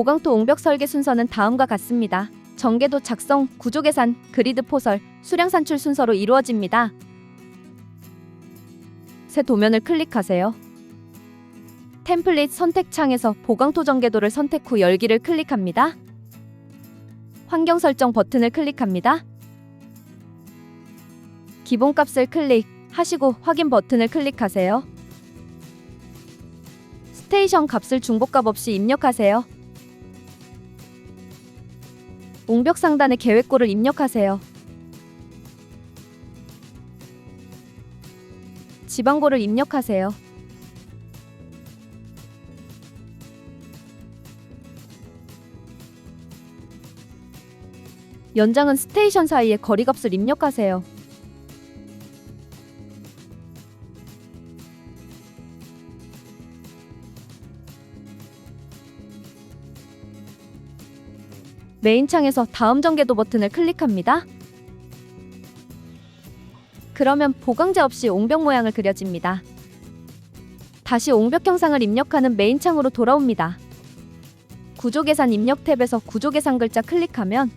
보강토 옹벽 설계 순서는 다음과 같습니다. 전개도 작성, 구조 계산, 그리드 포설, 수량 산출 순서로 이루어집니다. 새 도면을 클릭하세요. 템플릿 선택 창에서 보강토 전개도를 선택 후 열기를 클릭합니다. 환경 설정 버튼을 클릭합니다. 기본값을 클릭하시고 확인 버튼을 클릭하세요. 스테이션 값을 중복값 없이 입력하세요. 옹벽 상단에 계획고를 입력하세요. 지방고를 입력하세요. 연장은 스테이션 사이의 거리값을 입력하세요. 메인 창에서 다음 전개도 버튼을 클릭합니다. 그러면 보강제 없이 옹벽 모양을 그려집니다. 다시 옹벽 형상을 입력하는 메인 창으로 돌아옵니다. 구조 계산 입력 탭에서 구조 계산 글자 클릭하면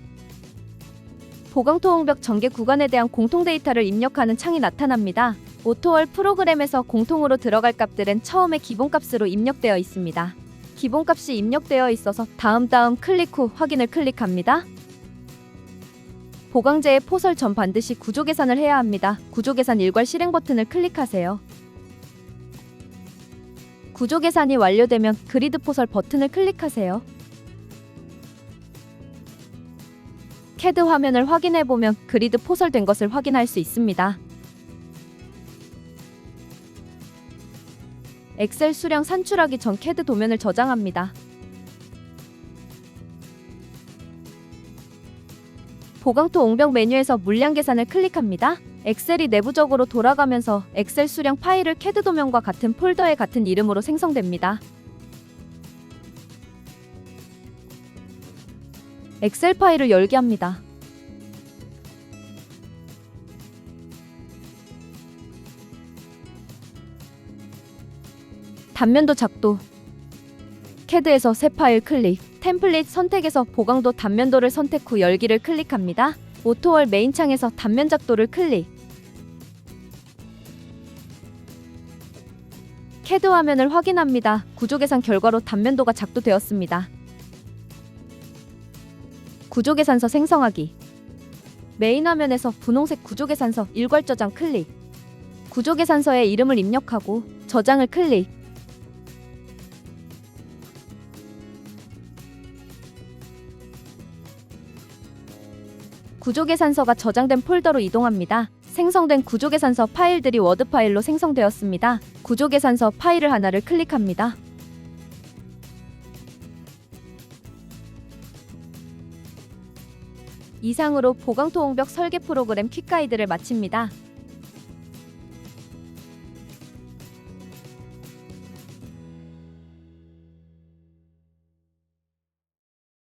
보강토 옹벽 전개 구간에 대한 공통 데이터를 입력하는 창이 나타납니다. 오토월 프로그램에서 공통으로 들어갈 값들은 처음에 기본값으로 입력되어 있습니다. 기본값이 입력되어 있어서 다음 다음 클릭 후 확인을 클릭합니다. 보강제의 포설 전 반드시 구조 계산을 해야 합니다. 구조 계산 일괄 실행 버튼을 클릭하세요. 구조 계산이 완료되면 그리드 포설 버튼을 클릭하세요. 캐드 화면을 확인해 보면 그리드 포설된 것을 확인할 수 있습니다. 엑셀 수량 산출하기 전 캐드 도면을 저장합니다. 보강토 옹벽 메뉴에서 물량 계산을 클릭합니다. 엑셀이 내부적으로 돌아가면서 엑셀 수량 파일을 캐드 도면과 같은 폴더에 같은 이름으로 생성됩니다. 엑셀 파일을 열게 합니다. 단면도 작도 캐드에서 새 파일 클릭 템플릿 선택에서 보강도 단면도를 선택 후 열기를 클릭합니다. 오토월 메인 창에서 단면 작도를 클릭 캐드 화면을 확인합니다. 구조 계산 결과로 단면도가 작도되었습니다. 구조 계산서 생성하기 메인 화면에서 분홍색 구조 계산서 일괄 저장 클릭 구조 계산서의 이름을 입력하고 저장을 클릭 구조계산서가 저장된 폴더로 이동합니다. 생성된 구조계산서 파일들이 워드 파일로 생성되었습니다. 구조계산서 파일을 하나를 클릭합니다. 이상으로 보강토 옹벽 설계 프로그램 퀵가이드를 마칩니다.